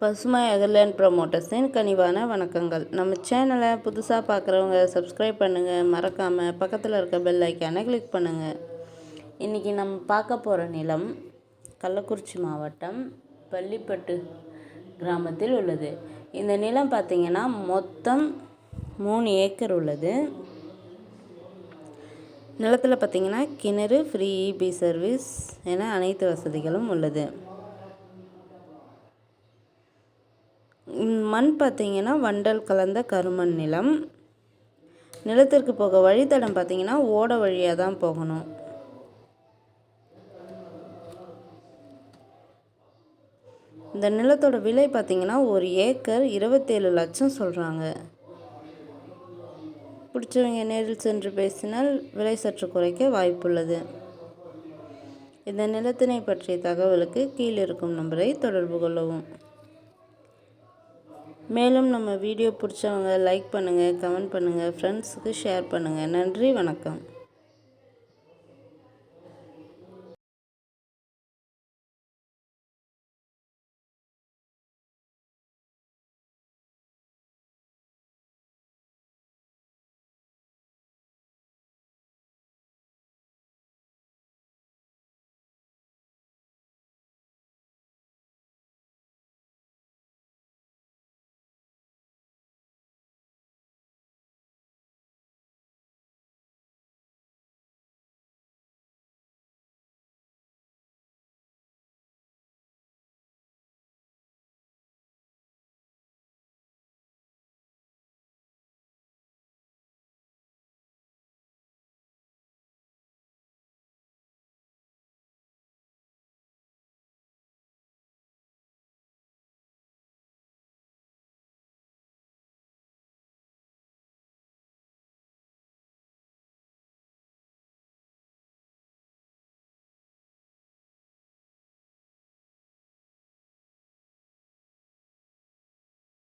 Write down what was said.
பசுமை அகர்லேண்ட் ப்ரமோட்டர்ஸின் கனிவான வணக்கங்கள். நம்ம சேனலை புதுசாக பார்க்குறவங்க சப்ஸ்கிரைப் பண்ணுங்கள் மறக்காமல் பக்கத்தில் இருக்க பெல் ஐக்கானை கிளிக் பண்ணுங்கள் இன்றைக்கி நம்ம பார்க்க போகிற நிலம் கள்ளக்குறிச்சி மாவட்டம் பள்ளிப்பட்டு கிராமத்தில் உள்ளது. இந்த நிலம் பார்த்திங்கன்னா மொத்தம் மூணு ஏக்கர் உள்ளது. நிலத்தில் பார்த்திங்கன்னா கிணறு ஃப்ரீ இபி சர்வீஸ் என அனைத்து வசதிகளும் உள்ளது. மண் பார்த்திங்கன்னா வண்டல் கலந்த கருமண் நிலம். நிலத்திற்கு போக வழித்தடம் பார்த்திங்கன்னா ஓட வழியாக தான் போகணும். இந்த நிலத்தோட விலை பார்த்திங்கன்னா ஒரு ஏக்கர் இருபத்தேழு லட்சம் சொல்கிறாங்க பிடிச்சவங்க நேரில் சென்று பேசினால் விலை சற்று குறைக்க வாய்ப்புள்ளது. இந்த நிலத்தினை பற்றிய தகவலுக்கு கீழே இருக்கும் நம்பரை தொடர்பு கொள்ளவும். மேலும் நம்ம வீடியோ பிடிச்சவங்க லைக் பண்ணுங்கள் கமெண்ட் பண்ணுங்கள் ஃப்ரெண்ட்ஸுக்கு ஷேர் பண்ணுங்கள் நன்றி வணக்கம்.